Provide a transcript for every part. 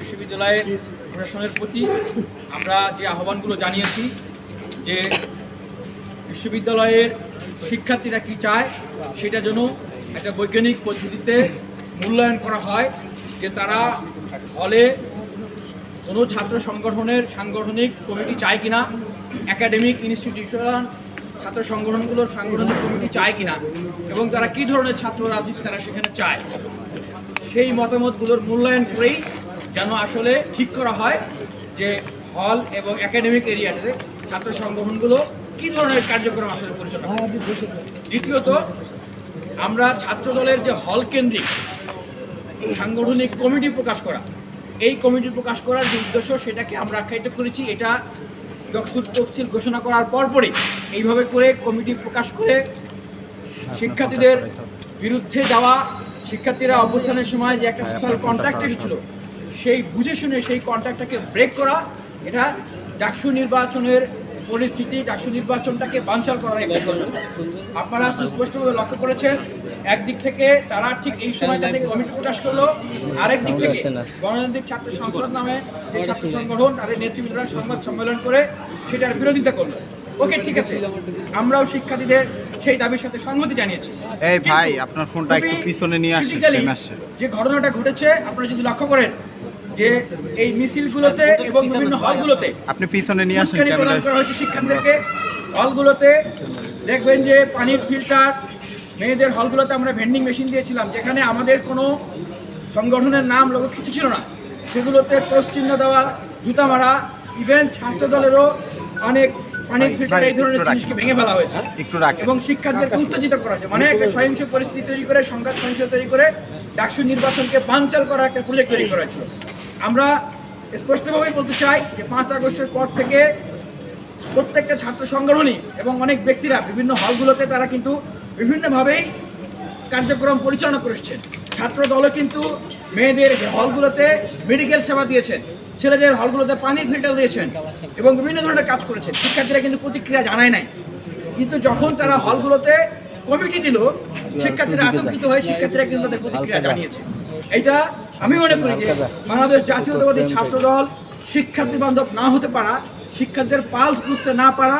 বিশ্ববিদ্যালয়ের প্রশাসনের প্রতি আমরা যে আহ্বানগুলো জানিয়েছি যে বিশ্ববিদ্যালয়ের শিক্ষার্থীরা কি চায়, সেটা যেন একটা বৈজ্ঞানিক পদ্ধতিতে মূল্যায়ন করা হয়, যে তারা হলে কোনো ছাত্র সংগঠনের সাংগঠনিক কমিটি চায় কিনা একাডেমিক ইনস্টিটিউশনাল ছাত্র সংগঠনগুলোর সাংগঠনিক কমিটি চায় কিনা, এবং তারা কি ধরনের ছাত্র রাজনীতি তারা সেখানে চায়। সেই মতামতগুলোর মূল্যায়ন করেই যেন আসলে ঠিক করা হয় যে হল এবং একাডেমিক এরিয়াতে ছাত্র সংগঠনগুলো কী ধরনের কার্যক্রম আসলে পরিচালনা দ্বিতীয়ত, আমরা ছাত্র দলের যে হল কেন্দ্রিক সাংগঠনিক কমিটি প্রকাশ করা, এই কমিটি প্রকাশ করার যে উদ্দেশ্য সেটাকে আমরা আখ্যায়িত করেছি। এটা যখন তফসিল ঘোষণা করার পরপরই এইভাবে করে কমিটি প্রকাশ করে শিক্ষার্থীদের বিরুদ্ধে যাওয়া, শিক্ষার্থীরা অভ্যুত্থানের সময় যে একটা সোশ্যাল কন্ট্রাক্ট এসেছিল সেই বুঝে শুনে সেই কন্ট্রাক্টটাকে ব্রেক করা এটা ডাকসু নির্বাচনের পরিস্থিতি ডাকসু নির্বাচনটাকে বানচাল করার একটা জন্য আপনারা সুস্পষ্টভাবে লক্ষ্য করেছেন একদিক থেকে তারা ঠিক এই সময়টাতে কমিটি প্রকাশ করল আরেক দিক থেকে গণতান্ত্রিক ছাত্র সংসদ নামে যে ছাত্র সংগঠন তাদের নেতৃবৃন্দরা সংবাদ সম্মেলন করে সেটার বিরোধিতা করল। ওকে ঠিক আছে। আমরাও শিক্ষার্থীদের সেই দাবির সাথে সংহতি জানিয়েছি। এই ভাই আপনার ফোনটা একটু পিছনে নিয়ে আসেন। যে ঘটনাটা ঘটেছে আপনারা যদি লক্ষ্য করেন যে এই মিছিলগুলোতে এবং বিভিন্ন হলগুলোতে আপনি পিছনে নিয়ে আসেন প্রদান করা হয়েছে শিক্ষার্থীদেরকে। হলগুলোতে দেখবেন যে পানির ফিল্টার মেয়েদের হলগুলোতে আমরা ভেন্ডিং মেশিন দিয়েছিলাম যেখানে আমাদের কোনো সংগঠনের নাম লোক কিছু ছিল না। সেগুলোতে ক্রস চিহ্ন দেওয়া জুতা মারা ইভেন ছাত্র দলেরও অনেক পানির ফিল্টার এই ধরনের জিনিসকে ভেঙে ফেলা হয়েছে। রাখেন। এবং শিক্ষার্থীদেরকে উত্তেজিত করা হয়েছে। মানে একটা সহিংস পরিস্থিতি তৈরি করে সংঘাত সহিংস তৈরি করে ডাকসু নির্বাচনকে বানচাল করার একটা প্রজেক্ট তৈরি করা হয়েছিল। আমরা স্পষ্টভাবেই বলতে চাই যে পাঁচ আগস্টের পর থেকে প্রত্যেকটা ছাত্র সংগঠনই এবং অনেক ব্যক্তিরা বিভিন্ন হলগুলোতে তারা কিন্তু বিভিন্নভাবেই কার্যক্রম পরিচালনা করেছেন। ছাত্র দলও কিন্তু মেয়েদের হলগুলোতে মেডিকেল সেবা দিয়েছেন ছেলেদের হলগুলোতে পানির ফিল্টার দিয়েছেন এবং বিভিন্ন ধরনের কাজ করেছেন। শিক্ষার্থীরা কিন্তু প্রতিক্রিয়া জানায় নাই। কিন্তু যখন তারা হলগুলোতে কমিটি দিল শিক্ষার্থীরা আতঙ্কিত হয়ে শিক্ষার্থীরা কিন্তু তাদের প্রতিক্রিয়া জানিয়েছে। এটা আমি মনে করি যে বাংলাদেশ জাতীয়তাবাদী ছাত্র দল শিক্ষার্থী বান্ধব না হতে পারা শিক্ষার্থীদের পালস বুঝতে না পারা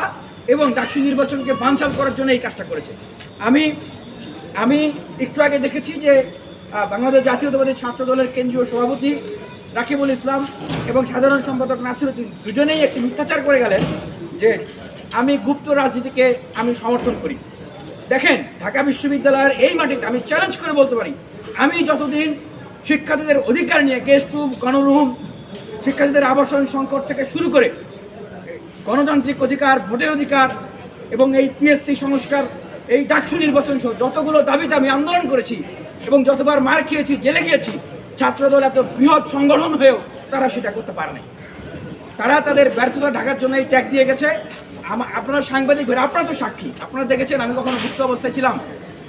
এবং ডাকসু নির্বাচনকে বানচাল করার জন্য এই কাজটা করেছে। আমি আমি একটু আগে দেখেছি যে বাংলাদেশ জাতীয়তাবাদী ছাত্র দলের কেন্দ্রীয় সভাপতি রাকিবুল ইসলাম এবং সাধারণ সম্পাদক নাসিরুদ্দিন দুজনেই একটি মিথ্যাচার করে গেলেন যে আমি গুপ্ত রাজনীতিকে আমি সমর্থন করি। দেখেন ঢাকা বিশ্ববিদ্যালয়ের এই মাটিতে আমি চ্যালেঞ্জ করে বলতে পারি আমি যতদিন শিক্ষার্থীদের অধিকার নিয়ে গেস্ট রুম গণরুম, শিক্ষার্থীদের আবাসন সংকট থেকে শুরু করে গণতান্ত্রিক অধিকার, ভোটের অধিকার এবং এই পিএসসি সংস্কার, এই ডাকসু নির্বাচন সহ যতগুলো দাবিতে আমি আন্দোলন করেছি এবং যতবার মার খেয়েছি, জেলে গিয়েছি, ছাত্রদল এত বৃহৎ সংগঠন হয়েও তারা সেটা করতে পারে নাই। তারা তাদের ব্যর্থতা ঢাকার জন্য এই ত্যাগ দিয়ে গেছে। আপনারা সাংবাদিক আপনারা তো সাক্ষী, আপনারা দেখেছেন, আমি কখনো মুক্ত অবস্থায় ছিলাম।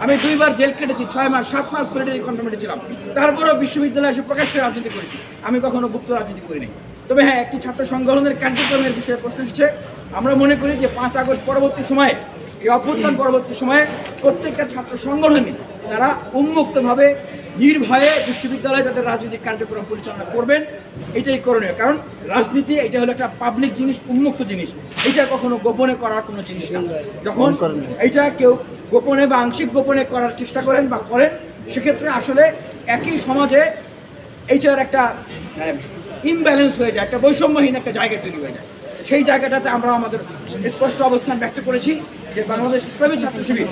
আমি দুইবার জেল কেটেছি, ছয় মাস, সাত মাস সলিটারি কন্ট্রোমেন্টে ছিলাম। তারপরেও বিশ্ববিদ্যালয়ে এসে প্রকাশ্যে রাজনীতি করেছি। আমি কখনো গুপ্ত রাজনীতি করিনি। তবে হ্যাঁ একটি ছাত্র সংগঠনের কার্যক্রমের বিষয়ে প্রশ্ন এসেছে। আমরা মনে করি যে পাঁচ আগস্ট পরবর্তী সময়ে, এই অভ্যুত্থান পরবর্তী সময়ে প্রত্যেকটা ছাত্র সংগঠনই তারা উন্মুক্তভাবে নির্ভয়ে বিশ্ববিদ্যালয়ে তাদের রাজনৈতিক কার্যক্রম পরিচালনা করবেন এটাই করণীয়। কারণ রাজনীতি এটা হলো একটা পাবলিক জিনিস উন্মুক্ত জিনিস। এটা কখনো গোপনে করার কোনো জিনিস না। যখন এটা কেউ গোপনে বা আংশিক গোপনে করার চেষ্টা করেন বা করেন সেক্ষেত্রে আসলে একই সমাজে এইটার একটা ইমব্যালেন্স হয়ে যায় একটা বৈষম্যহীন একটা জায়গা তৈরি হয়ে যায়। সেই জায়গাটাতে আমরা আমাদের স্পষ্ট অবস্থান ব্যক্ত করেছি। যে বাংলাদেশ ইসলামী ছাত্র শিবির,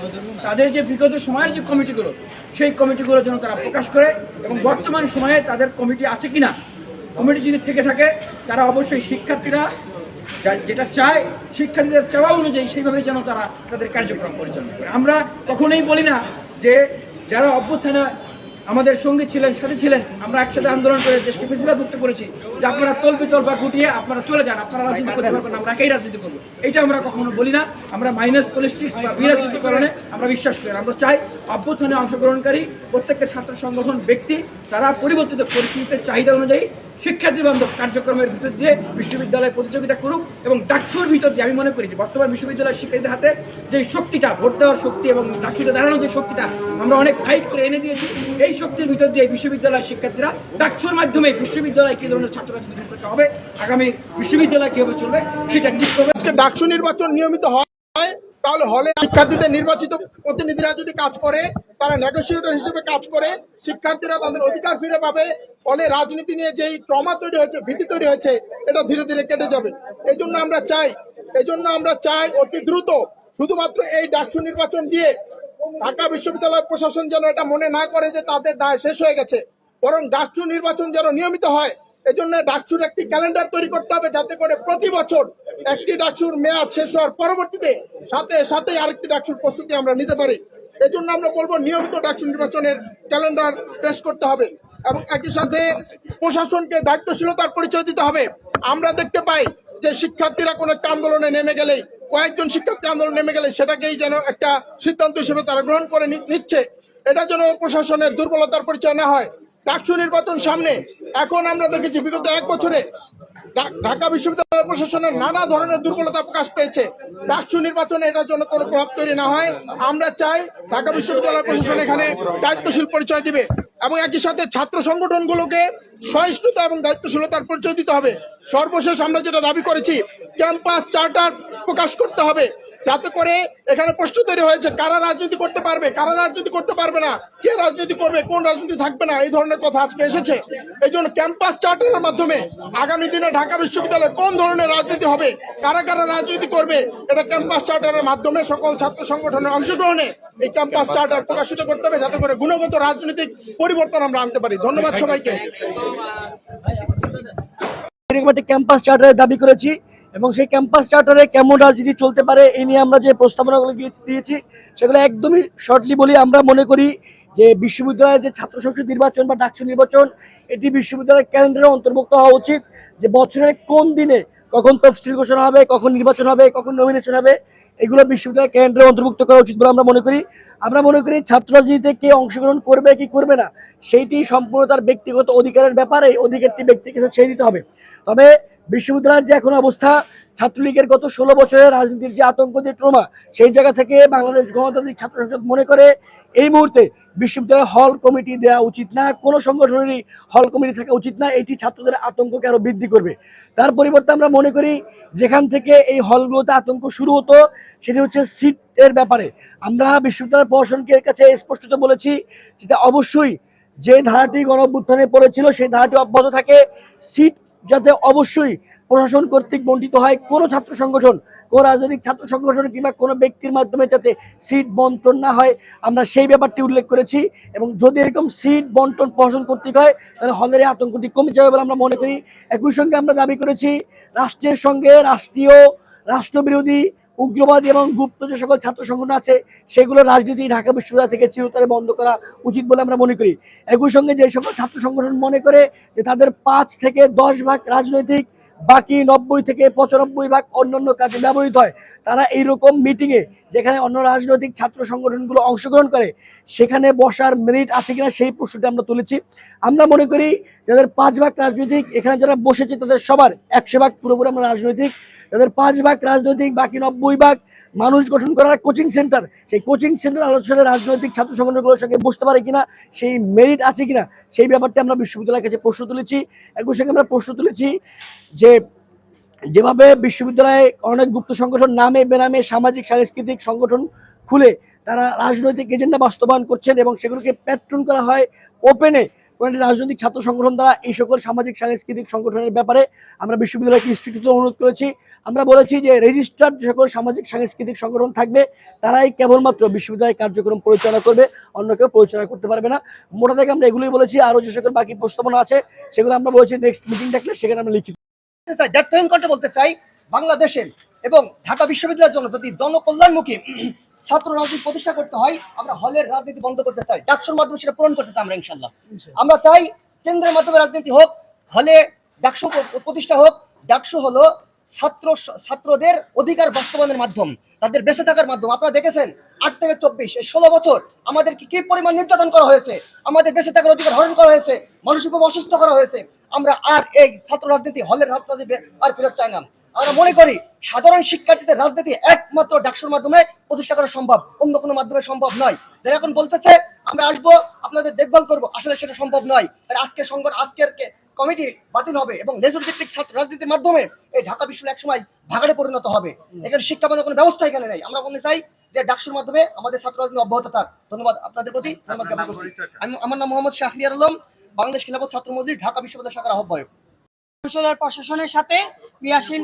তাদের যে বিগত সময়ের যে কমিটিগুলো, সেই কমিটিগুলো যেন তারা প্রকাশ করে এবং বর্তমান সময়ে তাদের কমিটি আছে কিনা, কমিটি যদি থেকে থাকে, তারা অবশ্যই শিক্ষার্থীরা যেটা চায়, শিক্ষার্থীদের চাওয়া অনুযায়ী সেইভাবে যেন তারা তাদের কার্যক্রম পরিচালনা করে। আমরা কখনোই বলি না যে যারা অভ্যুত্থানে আমাদের সঙ্গী ছিলেন সাথে ছিলেন আমরা একসাথে আন্দোলন করে দেশকে ফেসিলাভুক্ত করেছি। যে আপনারা তল বিতল বা গুটিয়ে আপনারা চলে যান আপনারা রাজনীতি করতে পারবেন আমরা একাই রাজনীতি করব। এটা আমরা কখনো বলি না। আমরা মাইনাস পলিটিক্স বা বিরাজনীতিকরণে আমরা বিশ্বাস করি না। আমরা চাই অভ্যুত্থানে অংশগ্রহণকারী প্রত্যেকটা ছাত্র সংগঠন ব্যক্তি তারা পরিবর্তিত পরিস্থিতিতে চাহিদা অনুযায়ী শিক্ষার্থী বান্ধব কার্যক্রমের ভিতর দিয়ে বিশ্ববিদ্যালয় প্রতিযোগিতা করুক এবং ডাকসুর ভিতর দিয়ে, আমি মনে করি যে বর্তমান বিশ্ববিদ্যালয়ের শিক্ষার্থীদের হাতে যে শক্তিটা, ভোট দেওয়ার শক্তি এবং ডাকসুতে দাঁড়ানোর যে শক্তিটা আমরা অনেক ফাইট করে এনে দিয়েছি, এই শক্তির ভিতর দিয়ে বিশ্ববিদ্যালয়ের শিক্ষার্থীরা ডাকসুর মাধ্যমে বিশ্ববিদ্যালয় কী ধরনের ছাত্র ছাত্রী হবে, আগামী বিশ্ববিদ্যালয় কীভাবে চলবে সেটা ঠিক করবে। আজকে ডাকসু নির্বাচন নিয়মিত হয়, তাহলে হলে শিক্ষার্থীদের নির্বাচিত প্রতিনিধিরা যদি কাজ করে, তারা নেগোসিয়েটর হিসেবে কাজ করে, শিক্ষার্থীরা তাদের অধিকার ফিরে পাবে ফলে রাজনীতি নিয়ে যেই ট্রমা তৈরি হয়েছে, ভীতি তৈরি হয়েছে, এটা ধীরে ধীরে কেটে যাবে। এই জন্য আমরা চাই এই জন্য আমরা চাই অতি দ্রুত শুধুমাত্র এই ডাকসু নির্বাচন দিয়ে ঢাকা বিশ্ববিদ্যালয় প্রশাসন যেন এটা মনে না করে যে তাদের দায় শেষ হয়ে গেছে, বরং ডাকসু নির্বাচন যেন নিয়মিত হয়। এজন্য ডাকসুর একটি ক্যালেন্ডার তৈরি করতে হবে যাতে করে প্রতি বছর একটি ডাকসুর মেয়াদ শেষ হওয়ার পরবর্তীতে সাথে সাথে আরেকটি ডাকসুর প্রস্তুতি আমরা নিতে পারি। এজন্য আমরা বলব, নিয়মিত ডাকসু নির্বাচনের ক্যালেন্ডার পেশ করতে হবে। এবং একই সাথে প্রশাসনকে দায়িত্বশীলতার পরিচয় দিতে হবে। আমরা দেখতে পাই যে শিক্ষার্থীরা কোনো একটা আন্দোলনে নেমে গেলেই, কয়েকজন শিক্ষার্থী আন্দোলন নেমে গেলে সেটাকেই যেন একটা সিদ্ধান্ত হিসেবে তারা গ্রহণ করে নিচ্ছে। এটা যেন প্রশাসনের দুর্বলতার পরিচয় না হয়। ডাকসু নির্বাচন সামনে। এখন আমরা দেখেছি বিগত এক বছরে ঢাকা বিশ্ববিদ্যালয় প্রশাসনের নানা ধরনের দুর্বলতা প্রকাশ পেয়েছে। ডাকসু নির্বাচনে এটার জন্য কোনো প্রভাব তৈরি না হয়। আমরা চাই ঢাকা বিশ্ববিদ্যালয় প্রশাসন এখানে দায়িত্বশীল পরিচয় দিবে। এবং একই সাথে ছাত্র সংগঠনগুলোকে সহিষ্ণুতা এবং দায়িত্বশীলতার পরিচয় দিতে হবে। সর্বশেষ আমরা যেটা দাবি করেছি, ক্যাম্পাস, চার্টার প্রকাশ করতে হবে। যাতে করে এখানে প্রশ্ন তৈরি হয়েছে, কারা রাজনীতি করতে পারবে, কারা রাজনীতি করতে পারবে না, কে রাজনীতি করবে, কোন রাজনীতি থাকবে না, এই ধরনের কথা আজকে এসেছে। এই জন্য ক্যাম্পাস, চার্টারের মাধ্যমে আগামী দিনে ঢাকা বিশ্ববিদ্যালয়ে কোন ধরনের রাজনীতি হবে, কারা কারা রাজনীতি করবে, এটা ক্যাম্পাস, চার্টারের মাধ্যমে সকল ছাত্র সংগঠনের অংশগ্রহণে এই ক্যাম্পাস চার্টার প্রকাশিত করতে হবে যাতে করে গুণগত রাজনৈতিক পরিবর্তন আমরা আনতে পারি। ধন্যবাদ সবাইকে। একটি ক্যাম্পাস চার্টারের দাবি করেছি এবং সেই ক্যাম্পাস চার্টারে কেমন রাজনীতি চলতে পারে এই নিয়ে আমরা যে প্রস্তাবনাগুলো দিয়েছি সেগুলো একদমই শর্টলি বলি আমরা মনে করি যে বিশ্ববিদ্যালয়ের যে ছাত্র সংসদ নির্বাচন বা ডাকসু নির্বাচন এটি বিশ্ববিদ্যালয়ের ক্যালেন্ডারে অন্তর্ভুক্ত হওয়া উচিত যে বছরের কোন দিনে কখন তফসিল ঘোষণা হবে কখন নির্বাচন হবে কখন নমিনেশন হবে। এগুলো বিশ্ববিদ্যালয় কেন্দ্রে অন্তর্ভুক্ত করা উচিত বলে আমরা মনে করি। আমরা মনে করি ছাত্র রাজনীতিতে কে অংশগ্রহণ করবে, কি করবে না, সেইটি সম্পূর্ণ তার ব্যক্তিগত অধিকারের ব্যাপারে অধিকারটি ব্যক্তির কাছে ছেড়ে দিতে হবে। তবে বিশ্ববিদ্যালয়ের যে এখন অবস্থা, ছাত্রলীগের গত ষোলো বছরের রাজনীতির যে আতঙ্ক, যে ট্রমা, সেই জায়গা থেকে বাংলাদেশ গণতান্ত্রিক ছাত্র সংসদ মনে করে এই মুহূর্তে বিশ্ববিদ্যালয়ে হল কমিটি দেওয়া উচিত না, কোনো সংগঠনেরই হল কমিটি থাকা উচিত না, এটি ছাত্রদের আতঙ্ককে আরও বৃদ্ধি করবে। তার পরিবর্তে আমরা মনে করি যেখান থেকে এই হলগুলোতে আতঙ্ক শুরু হতো, সেটি হচ্ছে সিটের ব্যাপারে। আমরা বিশ্ববিদ্যালয় প্রশাসনকে কাছে স্পষ্টত বলেছি যে অবশ্যই যে ধারাটি গণ অভ্যুত্থানে পড়েছিল, সেই ধারাটি অব্যাহত থাকে। সিট যাতে অবশ্যই প্রশাসন কর্তৃক বন্টিত হয়, কোনো ছাত্র সংগঠন, কোনো রাজনৈতিক ছাত্র সংগঠন কিংবা কোনো ব্যক্তির মাধ্যমে যাতে সিট বন্টন না হয়, আমরা সেই ব্যাপারটি উল্লেখ করেছি। এবং যদি এরকম সিট বন্টন প্রশাসন কর্তৃক হয়, তাহলে হলের আতঙ্কটি কমে যাবে বলে আমরা মনে করি। একই সঙ্গে আমরা দাবি করেছি, রাষ্ট্রের সঙ্গে রাষ্ট্রীয়, রাষ্ট্রবিরোধী উগ্রবাদী এবং গুপ্ত যে সকল ছাত্র সংগঠন আছে, সেগুলো রাজনীতি ঢাকা বিশ্ববিদ্যালয় থেকে চিরতরে বন্ধ করা উচিত বলে আমরা মনে করি। একই সঙ্গে যে সকল ছাত্র সংগঠন মনে করে যে তাদের পাঁচ থেকে দশ ভাগ রাজনৈতিক, বাকি নব্বই থেকে পঁচানব্বই ভাগ অন্যান্য কাজে ব্যবহৃত হয়। তারা এইরকম মিটিংয়ে যেখানে অন্য রাজনৈতিক ছাত্র সংগঠনগুলো অংশগ্রহণ করে, সেখানে বসার মেরিট আছে কিনা সেই প্রশ্নটি আমরা তুলেছি। আমরা মনে করি যাদের পাঁচ ভাগ রাজনৈতিক, এখানে যারা বসেছে তাদের সবার একশো ভাগ পুরোপুরি আমরা রাজনৈতিক তাদের পাঁচ ভাগ রাজনৈতিক, বাকি নব্বই ভাগ মানুষ গঠন করার কোচিং সেন্টার সেই কোচিং সেন্টার আলোচনায় রাজনৈতিক ছাত্র সংগঠনগুলোর সঙ্গে বসতে পারে কিনা, সেই মেরিট আছে কিনা, সেই ব্যাপারটা আমরা বিশ্ববিদ্যালয়ের কাছে প্রশ্ন তুলেছি। একই সঙ্গে আমরা প্রশ্ন তুলেছি যে যেভাবে বিশ্ববিদ্যালয়ে অনেক গুপ্ত সংগঠন নামে বেনামে সামাজিক, সাংস্কৃতিক সংগঠন খুলে তারা রাজনৈতিক এজেন্ডা বাস্তবায়ন করছেন এবং সেগুলোকে প্যাট্রন করা হয় ওপেনে কোনো একটি রাজনৈতিক ছাত্র সংগঠন দ্বারা এই সকল সামাজিক, সাংস্কৃতিক সংগঠনের ব্যাপারে আমরা বিশ্ববিদ্যালয়কে স্বীকৃত অনুরোধ করেছি। আমরা বলেছি যে রেজিস্টার্ড যে সকল সামাজিক, সাংস্কৃতিক সংগঠন থাকবে, তারাই কেবলমাত্র বিশ্ববিদ্যালয় কার্যক্রম পরিচালনা করবে, অন্য কেউ পরিচালনা করতে পারবে না। মোটা থেকে আমরা এগুলোই বলেছি, আরও যে সকল বাকি প্রস্তাবনা আছে, সেগুলো আমরা বলেছি নেক্সট মিটিং ডাকলে সেখানে আমরা লিখিত। বলতে চাই দ্যাটথিং করতে বলতে চাই বাংলাদেশে এবং ঢাকা বিশ্ববিদ্যালয়ের জন্য যদি জনকল্যাণমুখী ছাত্র রাজনীতি প্রতিষ্ঠা করতে হয় আমরা হলের রাজনীতি বন্ধ করতে চাই। ডাকসুর মাধ্যমে সেটা পূরণ করতে চাই আমরা ইনশাল্লাহ আমরা চাই কেন্দ্রের মাধ্যমে রাজনীতি হোক হলে ডাকসু প্রতিষ্ঠা হোক। ডাকসু হলো ছাত্র ছাত্রদের অধিকার বাস্তবায়নের মাধ্যম তাদের বেঁচে থাকার মাধ্যম। আপনারা দেখেছেন আট থেকে চব্বিশ এই ষোলো বছর আমাদেরকে কি কি পরিমাণ নির্যাতন করা হয়েছে? আমাদের বেঁচে থাকার অধিকার হরণ করা হয়েছে মানসিকভাবে অসুস্থ করা হয়েছে। আমরা আর এই ছাত্র রাজনীতি হলের রাজনীতি আর ফেরত চাই না। আমরা মনে করি সাধারণ শিক্ষার্থীদের রাজনীতি একমাত্র ডাকসুর মাধ্যমে প্রতিষ্ঠা করা সম্ভব অন্য কোনো মাধ্যমে সম্ভব নয়। যারা এখন বলতেছে আমরা আসব আপনাদের দেখভাল করব আসলে সেটা সম্ভব নয়। আর আজকের সংগঠন আজকের কমিটি বাতিল হবে এবং লেজুর ভিত্তিক ছাত্র রাজনীতির মাধ্যমে এই ঢাকা বিশ্ববিদ্যালয় একসময় ভাগাড়ে পরিণত হবে। এখানে শিক্ষা পাওয়ার কোনো ব্যবস্থা এখানে নেই। আমরা বলতে চাই যে ডাকসুর মাধ্যমে আমাদের ছাত্র রাজনীতি অব্যাহত থাক। ধন্যবাদ আপনাদের প্রতি। ধন্যবাদ জ্ঞাপন করছি। আমি আমার নাম মোহাম্মদ শাহরিয়ার আলম বাংলাদেশ খিলাফত ছাত্র মজলিস ঢাকা বিশ্ববিদ্যালয় শাখার আহ্বায়ক। বিশ্ববিদ্যালয় প্রশাসনের সাথে ক্রিয়াশীল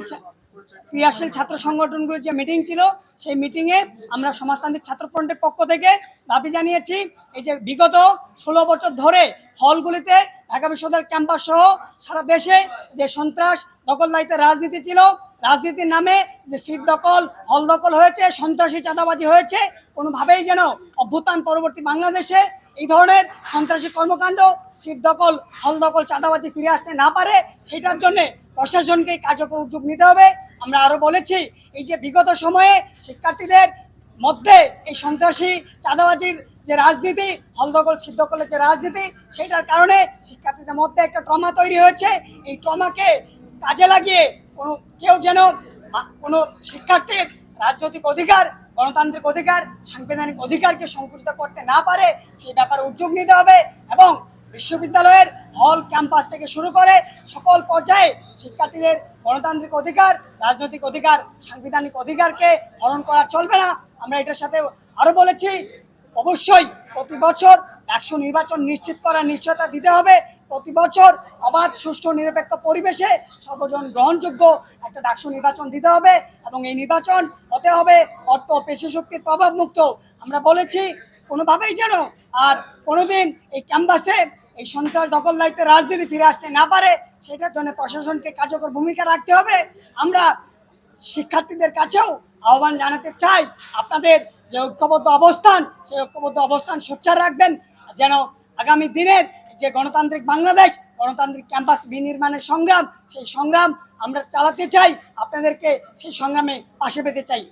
ক্রিয়াশীল ছাত্র সংগঠনগুলোর যে মিটিং ছিল, সেই মিটিংয়ে আমরা সমাজতান্ত্রিক ছাত্র ফ্রন্টের পক্ষ থেকে দাবি জানিয়েছি, এই যে বিগত ষোলো বছর ধরে হলগুলিতে ঢাকা বিশ্ববিদ্যালয়ের ক্যাম্পাস সহ সারা দেশে যে সন্ত্রাস, দখলদারিতে রাজনীতি ছিল রাজনীতির নামে যে সিট দখল, হল দখল হয়েছে, সন্ত্রাসী চাঁদাবাজি হয়েছে, কোনোভাবেই যেন অভ্যুত্থান পরবর্তী বাংলাদেশে এই ধরনের সন্ত্রাসী কর্মকাণ্ড, সিট দখল, হল দখল, চাঁদাবাজি ফিরে আসতে না পারে সেটার জন্য প্রশাসনকে কার্যকর উদ্যোগ নিতে হবে। আমরা আরও বলেছি, এই যে বিগত সময়ে শিক্ষার্থীদের মধ্যে এই সন্ত্রাসী চাঁদাবাজির যে রাজনীতি, হল দখল, সিট দখলের যে রাজনীতি, সেটার কারণে শিক্ষার্থীদের মধ্যে একটা ট্রমা তৈরি হয়েছে। এই ট্রমাকে কাজে লাগিয়ে কোনো কেউ যেন কোনো শিক্ষার্থীর রাজনৈতিক অধিকার, গণতান্ত্রিক অধিকার, সাংবিধানিক অধিকারকে সংকুচিত করতে না পারে, সেই ব্যাপারে উদ্যোগ নিতে হবে এবং বিশ্ববিদ্যালয়ের হল ক্যাম্পাস থেকে শুরু করে সকল পর্যায়ে শিক্ষার্থীদের গণতান্ত্রিক অধিকার, রাজনৈতিক অধিকার, সাংবিধানিক অধিকারকে হরণ করা চলবে না। আমরা এটার সাথে আরও বলেছি, অবশ্যই প্রতি বছর একশো নির্বাচন নিশ্চিত করার নিশ্চয়তা দিতে হবে। প্রতি বছর অবাধ, সুষ্ঠু, নিরপেক্ষ পরিবেশে সর্বজন গ্রহণযোগ্য একটা ডাকসু নির্বাচন দিতে হবে এবং এই নির্বাচন হতে হবে অর্থ পেশি শক্তির প্রভাব মুক্ত আমরা বলেছি, কোনোভাবেই যেন আর কোনোদিন এই ক্যাম্পাসে এই সন্ত্রাস দখলদারিত্বে রাজনীতি ফিরে আসতে না পারে, সেটার জন্য প্রশাসনকে কার্যকর ভূমিকা রাখতে হবে। আমরা শিক্ষার্থীদের কাছেও আহ্বান জানাতে চাই, আপনাদের যে ঐক্যবদ্ধ অবস্থান, সেই ঐক্যবদ্ধ অবস্থান সোচ্চার রাখবেন, যেন আগামী দিনের যে গণতান্ত্রিক বাংলাদেশ, গণতান্ত্রিক ক্যাম্পাস বিনির্মাণের সংগ্রাম, সেই সংগ্রাম আমরা চালাতে চাই, আপনাদেরকে সেই সংগ্রামে পাশে পেতে চাই।